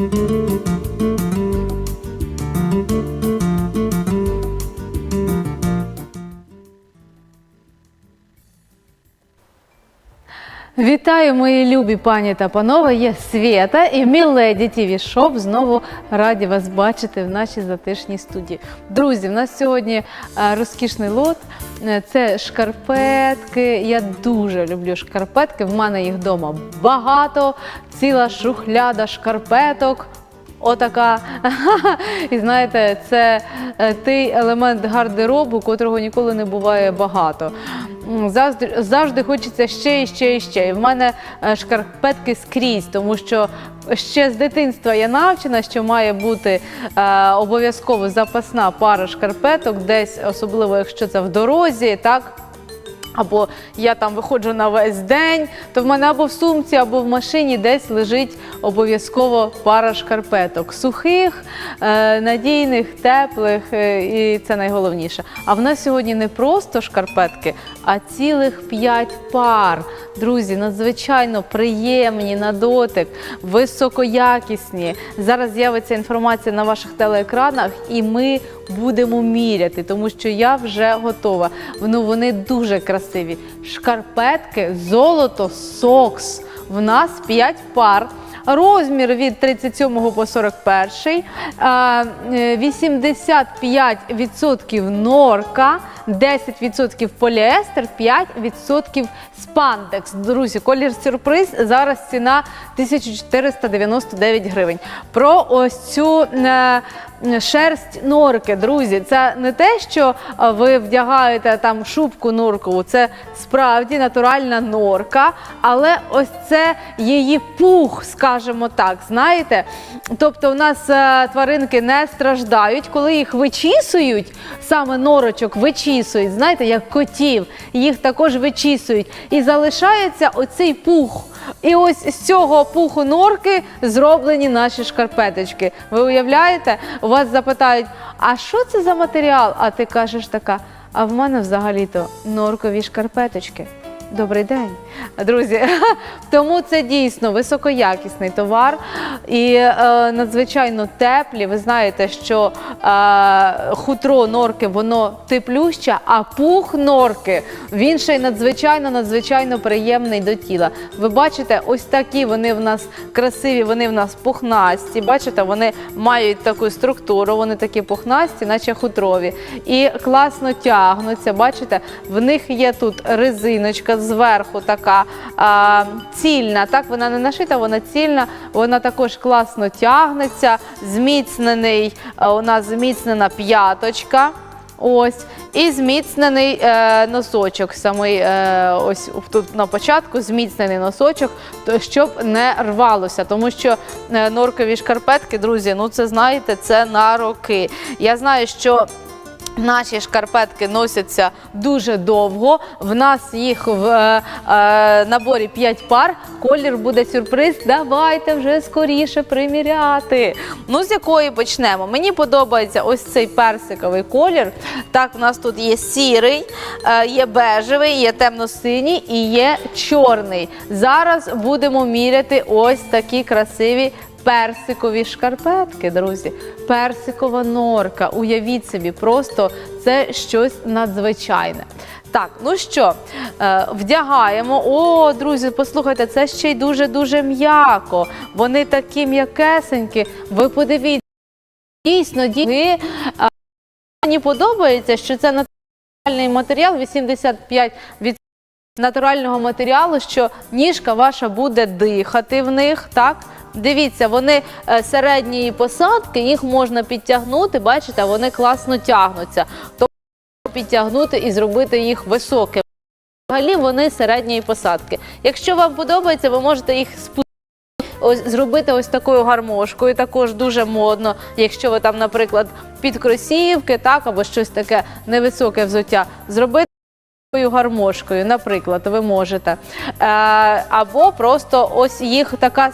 thank you. Вітаю, мої любі пані та панове. Я Свєта і Міледі ТІВІ Шоп знову раді вас бачити в нашій затишній студії. Друзі, в нас сьогодні е, розкішний лот. Е, Це шкарпетки. Я дуже люблю шкарпетки. В мене їх вдома багато, ціла шухляда шкарпеток. Отака. І знаєте, це е, той елемент гардеробу, котрого ніколи не буває багато. Завжди хочеться ще і ще і ще. І в мене е, шкарпетки скрізь, тому що ще з дитинства я навчена, що має бути е, обов'язково запасна пара шкарпеток, десь, особливо якщо це в дорозі, так. Або я там виходжу на весь день, то в мене або в сумці, або в машині десь лежить обов'язково пара шкарпеток. Сухих, е, надійних, теплих, е, і це найголовніше. А в нас сьогодні не просто шкарпетки, а цілих п'ять пар. Друзі, надзвичайно приємні на дотик, високоякісні. Зараз з'явиться інформація на ваших телеекранах, і ми будемо міряти, тому що я вже готова. Ну, вони дуже красиві. Шкарпетки, золото, сокс. В нас 5 пар. Розмір від 37 по 41, а, е, 85% норка, 10% поліестер, 5% спандекс. Друзі, колір сюрприз. Зараз ціна 1499 гривень. Про ось цю е, шерсть норки, друзі, це не те, що е, ви вдягаєте там шубку норкову, це справді натуральна норка, але ось це її пух, скажімо так. Знаєте? Тобто, у нас е, тваринки не страждають, коли їх вичісують, саме норочок вичісують, знаєте, як котів, їх також вичісують. І залишається оцей пух. І ось з цього пуху норки зроблені наші шкарпеточки. Ви уявляєте? У вас запитають, а що це за матеріал? А ти кажеш така, а в мене взагалі-то норкові шкарпеточки. Добрий день, друзі. Тому це дійсно високоякісний товар і е, надзвичайно теплі. Ви знаєте, що е, хутро норки воно теплюще, а пух норки він ще й надзвичайно надзвичайно приємний до тіла. Ви бачите, ось такі вони в нас красиві, вони в нас пухнасті. Бачите, вони мають таку структуру, вони такі пухнасті, наче хутрові, і класно тягнуться. Бачите, в них є тут резиночка зверху, така а, цільна. Так, вона не нашита, вона цільна, вона також класно тягнеться. Зміцнений у нас зміцнена п'яточка. Ось, і зміцнений е, носочок. Самий е, ось тут на початку зміцнений носочок, щоб не рвалося. Тому що е, норкові шкарпетки, друзі, ну це знаєте, це на роки. Я знаю, що. Наші шкарпетки носяться дуже довго. В нас їх в е, е, наборі 5 пар. Колір буде сюрприз. Давайте вже скоріше приміряти. Ну, з якої почнемо? Мені подобається ось цей персиковий колір. Так, у нас тут є сірий, е, є бежевий, є темно-синій і є чорний. Зараз будемо міряти ось такі красиві персикові шкарпетки, друзі. Персикова норка. Уявіть собі, просто це щось надзвичайне. Так, ну що, е, вдягаємо. О, друзі, послухайте, це ще й дуже-дуже м'яко. Вони такі м'якесенькі. Ви подивіться, дійсно, дійсно. е, Мені подобається, що це натуральний матеріал, 85% від натурального матеріалу, що ніжка ваша буде дихати в них, так? Дивіться, вони е, середньої посадки, їх можна підтягнути, бачите, вони класно тягнуться. Тобто підтягнути і зробити їх високими. Взагалі вони середньої посадки. Якщо вам подобається, ви можете їх спустити. Зробити ось такою гармошкою, також дуже модно, якщо ви там, наприклад, під кросівки, так або щось таке невисоке взуття, зробити такою гармошкою, наприклад, ви можете. Е, або просто ось їх така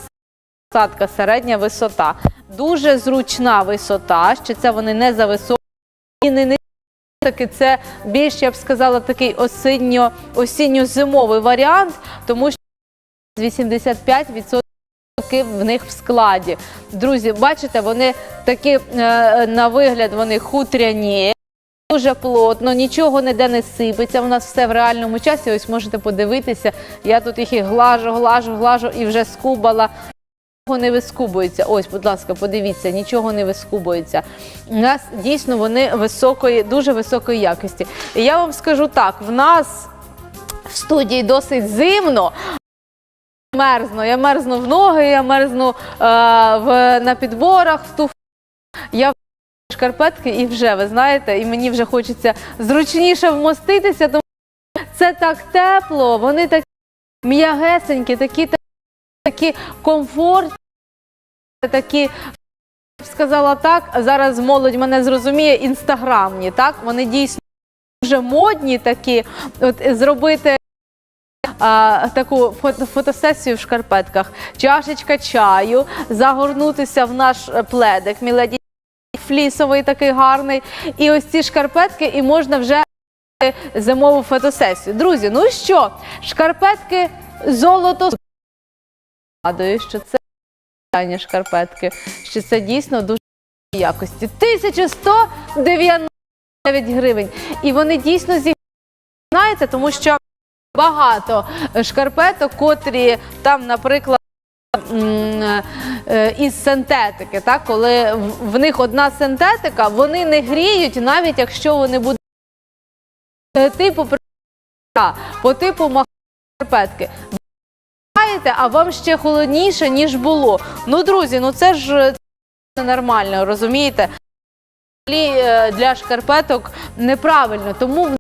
посадка, середня висота. Дуже зручна висота, що це вони не за високі не низькі. Це більш, я б сказала, такий осінньо, осінньо-зимовий варіант, тому що 85% норки в них в складі. Друзі, бачите, вони такі е, на вигляд вони хутряні. Дуже плотно, нічого ніде не сипеться. У нас все в реальному часі. Ось можете подивитися. Я тут їх і глажу, глажу, глажу і вже скубала. Нічого не вискубується. Ось, будь ласка, подивіться, нічого не вискубується. У нас дійсно вони високої, дуже високої якості. І я вам скажу так: в нас в студії досить зимно. Мерзну. Я мерзну в ноги, я мерзну е, в, на підборах, в туф. Я в шкарпетки і вже, ви знаєте, і мені вже хочеться зручніше вмоститися, тому що це так тепло, вони такі м'ягесенькі, такі, такі комфортні, такі, я б сказала так, зараз молодь мене зрозуміє, інстаграмні, так? Вони дійсно дуже модні такі. От зробити а, таку фото, фотосесію в шкарпетках, чашечка чаю, загорнутися в наш пледик, міледі флісовий такий гарний. І ось ці шкарпетки, і можна вже зимову фотосесію. Друзі, ну що, шкарпетки золото. Нагадую, що це звичайні шкарпетки, що це дійсно дуже якості. 1199 гривень. І вони дійсно зі знаєте, тому що багато шкарпеток, котрі там, наприклад, е, із синтетики, так, коли в- них одна синтетика, вони не гріють, навіть якщо вони будуть е, типу по типу мах- шкарпетки. А вам ще холодніше, ніж було. Ну, друзі, ну це ж це нормально, розумієте? Е, Для шкарпеток неправильно, тому в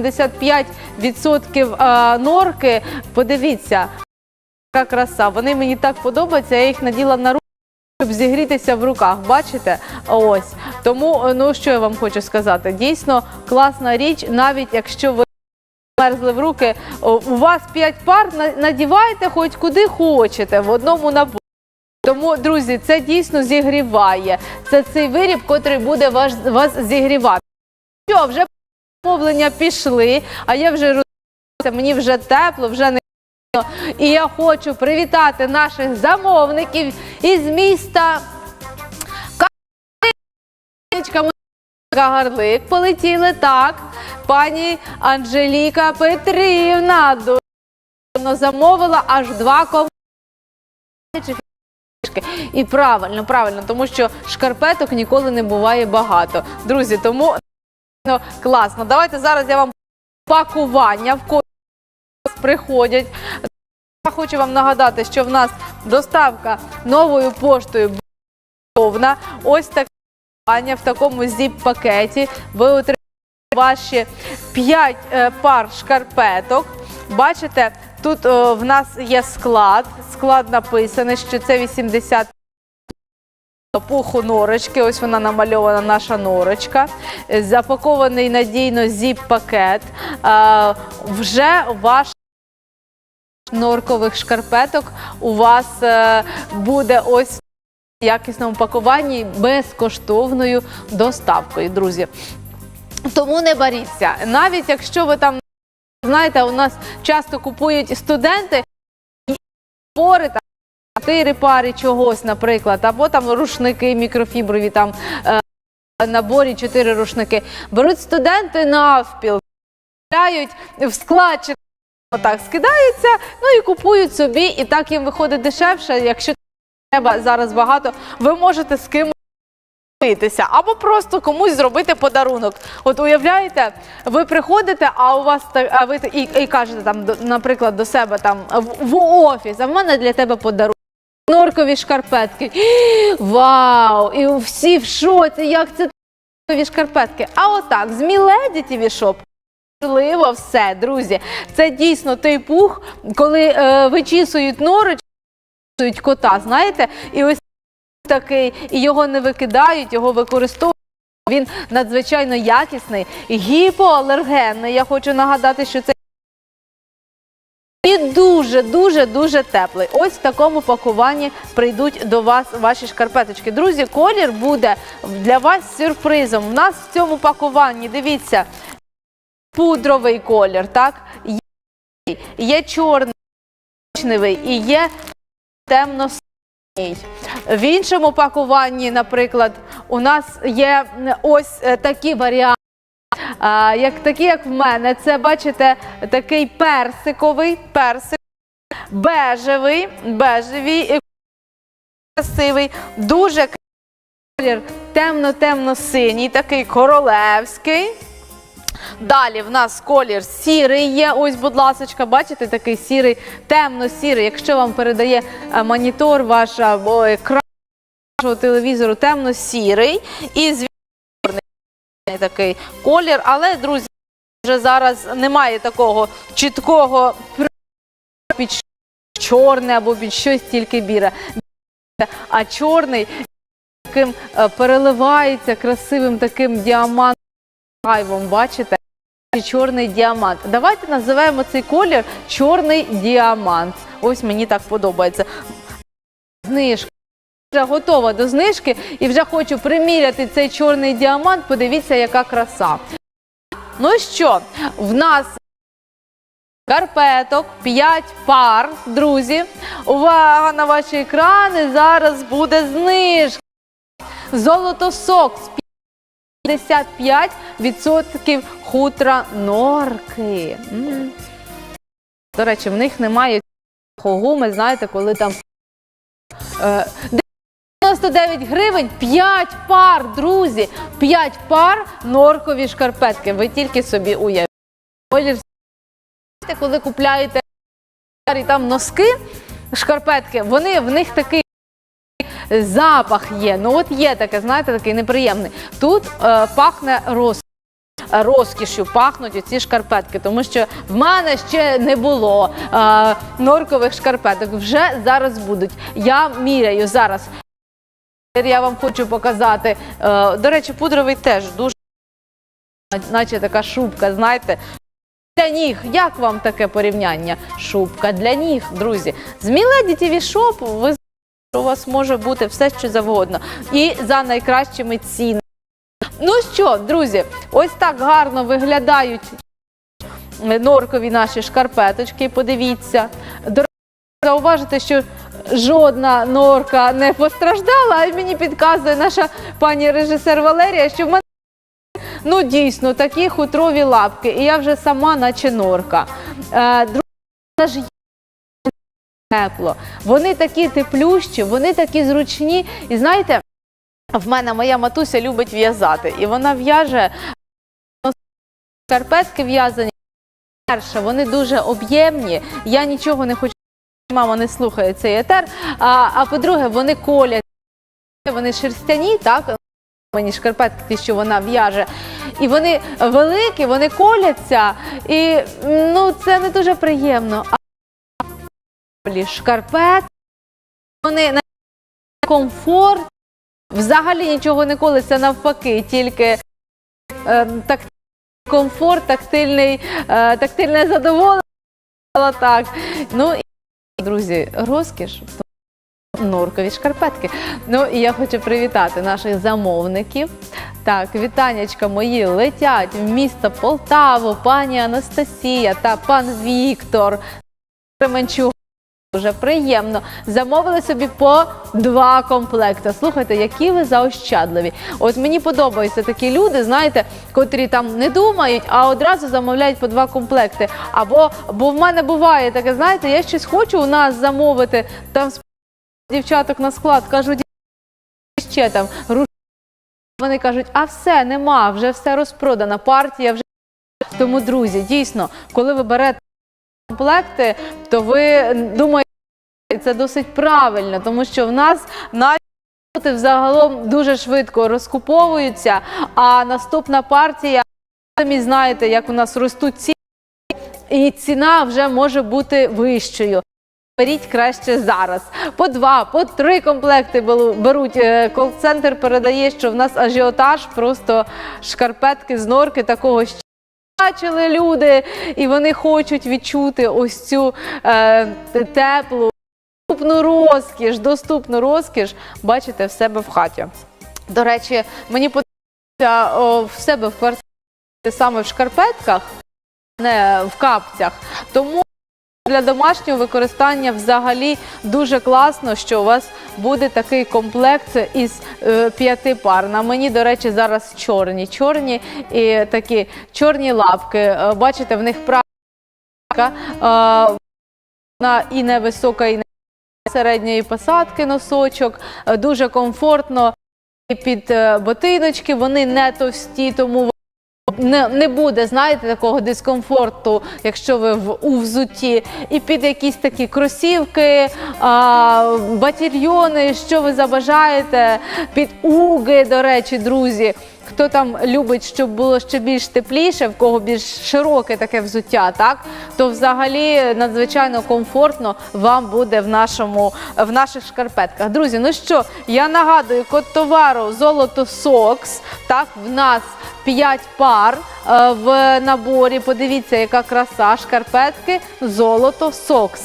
75% е, норки, подивіться, яка краса. Вони мені так подобаються, я їх наділа на руку, щоб зігрітися в руках. Бачите? Ось. Тому, е, ну що я вам хочу сказати? Дійсно класна річ, навіть якщо ви мерзли в руки, у вас 5 пар, надівайте хоч куди хочете, в одному наборі. Тому, друзі, це дійсно зігріває. Це цей виріб, котрий буде вас, вас зігрівати. Що, вже замовлення пішли, а я вже розумію, мені вже тепло, вже не і я хочу привітати наших замовників із міста. Гарлик полетіли так. Пані Анжеліка Петрівна дуже замовила аж два комплектики. І правильно, правильно, тому що шкарпеток ніколи не буває багато. Друзі, тому ну, класно. Давайте зараз я вам пакування в кожен приходять. Я хочу вам нагадати, що в нас доставка новою поштою повна. Ось пакування в такому зіп-пакеті. Ви отримаєте ваші 5 пар шкарпеток. Бачите, тут е, в нас є склад. Склад написаний, що це 80 пуху норочки. Ось вона намальована, наша норочка. Е, Запакований надійно зіп-пакет. Е, Вже ваш норкових шкарпеток у вас е, буде ось якісному пакуванні безкоштовною доставкою, друзі. Тому не боріться. Навіть якщо ви там знаєте, у нас часто купують студенти пори там чотири пари чогось, наприклад, або там рушники мікрофіброві, там е, наборі чотири рушники. Беруть студенти навпіл, в склад отак скидаються, ну і купують собі, і так їм виходить дешевше. Якщо треба зараз багато, ви можете з ким або просто комусь зробити подарунок. От уявляєте, ви приходите, а у вас а ви і, і кажете там, наприклад, до себе там в, офіс, а в мене для тебе подарунок. Норкові шкарпетки. Вау! І всі в шоці, як це норкові шкарпетки. А отак, з Міледі TV Можливо, все, друзі. Це дійсно той пух, коли е, вичісують вичісують кота, знаєте, і ось такий, і його не викидають, його використовують. Він надзвичайно якісний, гіпоалергенний. Я хочу нагадати, що це і дуже, дуже, дуже теплий. Ось в такому пакуванні прийдуть до вас ваші шкарпеточки. Друзі, колір буде для вас сюрпризом. У нас в цьому пакуванні, дивіться, пудровий колір, так? Є, є чорний, і є темно В іншому пакуванні, наприклад, у нас є ось е, такі варіанти. Як такі, як в мене, це бачите, такий персиковий, персик, бежевий, бежевий, красивий, дуже колір темно-темно-синій, такий королевський. Далі в нас колір сірий є. Ось, будь ласка, бачите, такий сірий, темно-сірий. Якщо вам передає е, монітор ваш або екран вашого телевізору, темно-сірий і звісно такий колір. Але, друзі, вже зараз немає такого чіткого під чорне або під щось тільки біре. А чорний таким е, переливається красивим таким діамантом хайвом, бачите? Чорний діамант. Давайте називаємо цей колір чорний діамант. Ось мені так подобається. Знижка. Вже готова до знижки і вже хочу приміряти цей чорний діамант. Подивіться, яка краса. Ну що, в нас карпеток 5 пар, друзі. Увага на ваші екрани. Зараз буде знижка. Золотосок з 55% хутра норки. До речі, в них немає гуми, знаєте, коли там е, 99 гривень 5 пар, друзі. 5 пар норкові шкарпетки. Ви тільки собі уявіть. Коли купляєте і там носки, шкарпетки, вони в них такий запах є. Ну от є таке, знаєте, такий неприємний. Тут е, пахне роз. Розкішю пахнуть оці шкарпетки, тому що в мене ще не було е, норкових шкарпеток. Вже зараз будуть. Я міряю зараз. Я вам хочу показати. Е, до речі, пудровий теж дуже, наче така шубка, знаєте. Для ніг, як вам таке порівняння? Шубка для ніг, друзі. Зміле дітєві шоп, ви у вас може бути все, що завгодно. І за найкращими цінами. Ну що, друзі, ось так гарно виглядають норкові наші шкарпеточки. Подивіться. Зауважити, що жодна норка не постраждала, а мені підказує наша пані режисер Валерія, що в мене ну дійсно такі хутрові лапки, і я вже сама, наче норка. Е, друзі, тепло. Вони такі теплющі, вони такі зручні. І знаєте, в мене моя матуся любить в'язати, і вона в'яже шкарпетки в'язані. Перше, вони дуже об'ємні. Я нічого не хочу, мама не слухає цей етер. А, а по-друге, вони колять. Вони шерстяні, так? Мені шкарпетки, ті, що вона в'яже. І вони великі, вони коляться. І ну, це не дуже приємно. Шкарпет, вони на комфорт. Взагалі нічого не колиться навпаки, тільки е, так, комфорт, тактильний, е, тактильне задоволення. Так. Ну і друзі, розкіш. Норкові шкарпетки. Ну і я хочу привітати наших замовників. Так, вітаннячка мої летять в місто Полтаву, пані Анастасія та пан Віктор Кременчук. Дуже приємно. Замовили собі по два комплекти. Слухайте, які ви заощадливі. От мені подобаються такі люди, знаєте, котрі там не думають, а одразу замовляють по два комплекти. Або бо в мене буває таке, знаєте, я щось хочу у нас замовити там дівчаток на склад, кажу, «Ді- ще там. Вони кажуть, а все нема, вже все розпродана, партія вже. Тому, друзі, дійсно, коли ви берете комплекти, то ви думаєте, це досить правильно, тому що в нас навіть взагалом дуже швидко розкуповуються, а наступна партія, самі знаєте, як у нас ростуть ціни, і ціна вже може бути вищою. Беріть краще зараз. По два, по три комплекти беру- беруть. Е, Кол-центр передає, що в нас ажіотаж, просто шкарпетки з норки такого ще бачили люди, і вони хочуть відчути ось цю е, теплу, доступну розкіш, доступну розкіш бачите в себе в хаті. До речі, мені подобається в себе в квартирі саме в шкарпетках, не в капцях. Тому Для домашнього використання взагалі дуже класно, що у вас буде такий комплект із е, п'яти пар. На мені, до речі, зараз чорні, чорні і такі чорні лапки. Е, Бачите, в них прага е, вона і невисока, і не середньої посадки носочок. Дуже комфортно і під ботиночки. Вони не товсті, тому не, не буде, знаєте, такого дискомфорту, якщо ви в у взутті, і під якісь такі кросівки, а, батільйони, що ви забажаєте, під уги, до речі, друзі. Хто там любить, щоб було ще більш тепліше, в кого більш широке таке взуття, так то взагалі надзвичайно комфортно вам буде в нашому в наших шкарпетках. Друзі, ну що, я нагадую, код товару Золото Сокс. Так, в нас 5 пар е, в наборі. Подивіться, яка краса шкарпетки Золото Сокс.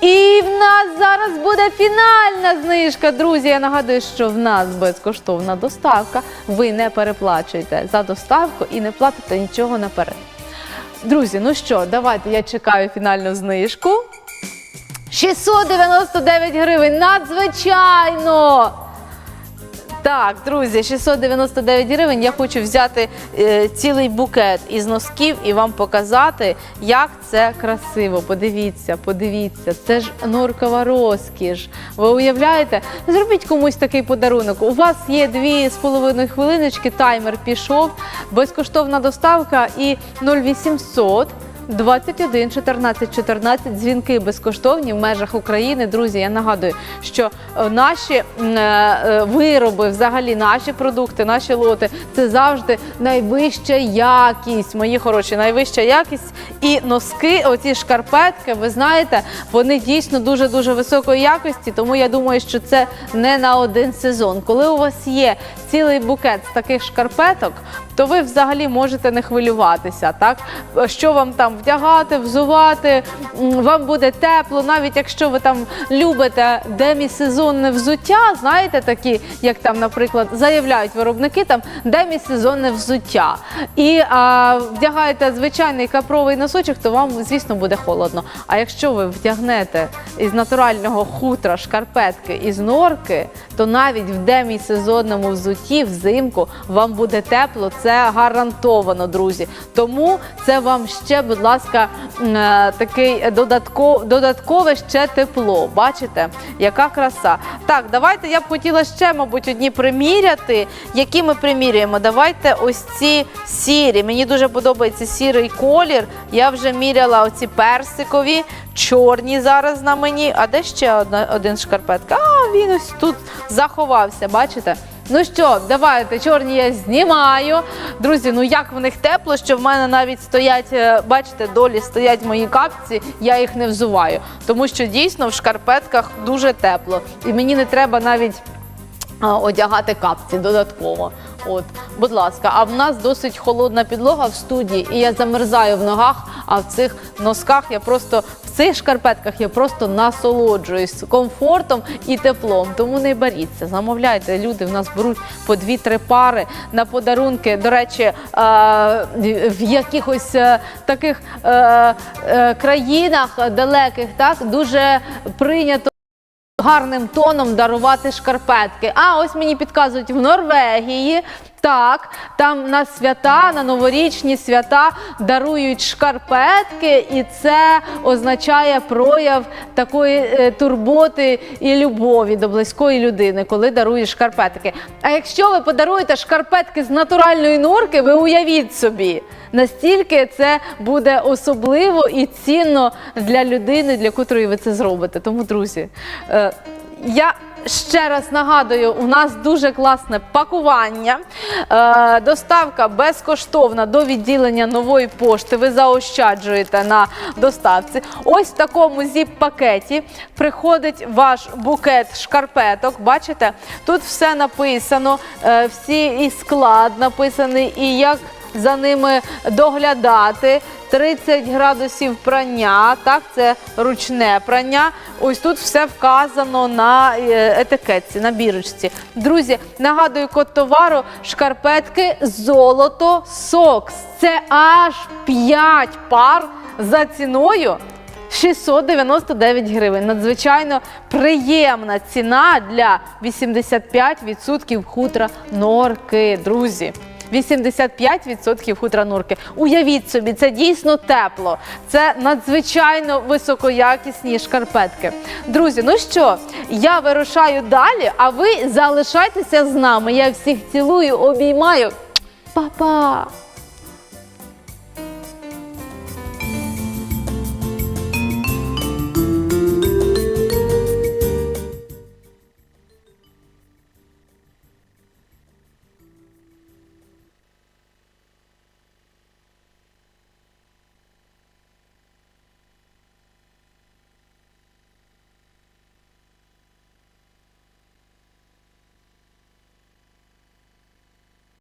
І в нас зараз буде фінальна знижка. Друзі, я нагадую, що в нас безкоштовна доставка. Ви не переплачуєте за доставку і не платите нічого наперед. Друзі, ну що, давайте я чекаю фінальну знижку. 699 гривень. Надзвичайно! Так, друзі, 699 гривень. Я хочу взяти е, цілий букет із носків і вам показати, як це красиво. Подивіться, подивіться, це ж норкова розкіш. Ви уявляєте? Зробіть комусь такий подарунок. У вас є дві з половиною хвилиночки, таймер пішов, безкоштовна доставка і 0800 21 14 14 дзвінки безкоштовні в межах України. Друзі, я нагадую, що е, наші е, е, вироби, взагалі наші продукти, наші лоти це завжди найвища якість. Мої хороші, найвища якість. І носки, оці шкарпетки, ви знаєте, вони дійсно дуже дуже високої якості. Тому я думаю, що це не на один сезон. Коли у вас є цілий букет з таких шкарпеток, то ви взагалі можете не хвилюватися, так що вам там вдягати, взувати, вам буде тепло, навіть якщо ви там любите демісезонне взуття, знаєте, такі, як там, наприклад, заявляють виробники, там демісезонне взуття, і а, вдягаєте звичайний капровий носочок, то вам, звісно, буде холодно. А якщо ви вдягнете із натурального хутра шкарпетки із норки, то навіть в демісезонному взутті взимку вам буде тепло. Це гарантовано, друзі. Тому це вам ще, будь ласка, е, такий додатково, додаткове ще тепло. Бачите, яка краса. Так, давайте я б хотіла ще, мабуть, одні приміряти. Які ми приміряємо? Давайте ось ці сірі. Мені дуже подобається сірий колір. Я вже міряла оці персикові, чорні зараз на мені. А де ще одна, один шкарпетка? А, він ось тут заховався, бачите? Ну що, давайте, чорні я знімаю. Друзі, ну як в них тепло, що в мене навіть стоять, е, бачите, долі стоять мої капці, я їх не взуваю. Тому що дійсно в шкарпетках дуже тепло. І мені не треба навіть одягати капці додатково. От, будь ласка, а в нас досить холодна підлога в студії, і я замерзаю в ногах, а в цих носках я просто в цих шкарпетках я просто насолоджуюсь комфортом і теплом. Тому не боріться, замовляйте. Люди в нас беруть по дві-три пари на подарунки. До речі, в якихось е, таких е, е, країнах далеких так дуже прийнято гарним тоном дарувати шкарпетки. А ось мені підказують в Норвегії. Так, там на свята, на новорічні свята дарують шкарпетки, і це означає прояв такої е, турботи і любові до близької людини, коли дарують шкарпетки. А якщо ви подаруєте шкарпетки з натуральної норки, ви уявіть собі, настільки це буде особливо і цінно для людини, для котрої ви це зробите. Тому, друзі, е, я ще раз нагадую, у нас дуже класне пакування. Е, доставка безкоштовна до відділення нової пошти. Ви заощаджуєте на доставці. Ось в такому зіп-пакеті приходить ваш букет шкарпеток. Бачите, тут все написано, е, всі і склад написаний, і як за ними доглядати. 30 градусів прання, так, це ручне прання. Ось тут все вказано на е, етикетці, на бірочці. Друзі, нагадую код товару шкарпетки золото сокс. Це аж 5 пар за ціною 699 гривень. Надзвичайно приємна ціна для 85% хутра норки, друзі. 85% хутра норки. Уявіть собі, це дійсно тепло. Це надзвичайно високоякісні шкарпетки. Друзі, ну що, я вирушаю далі, а ви залишайтеся з нами. Я всіх цілую, обіймаю. Па-па!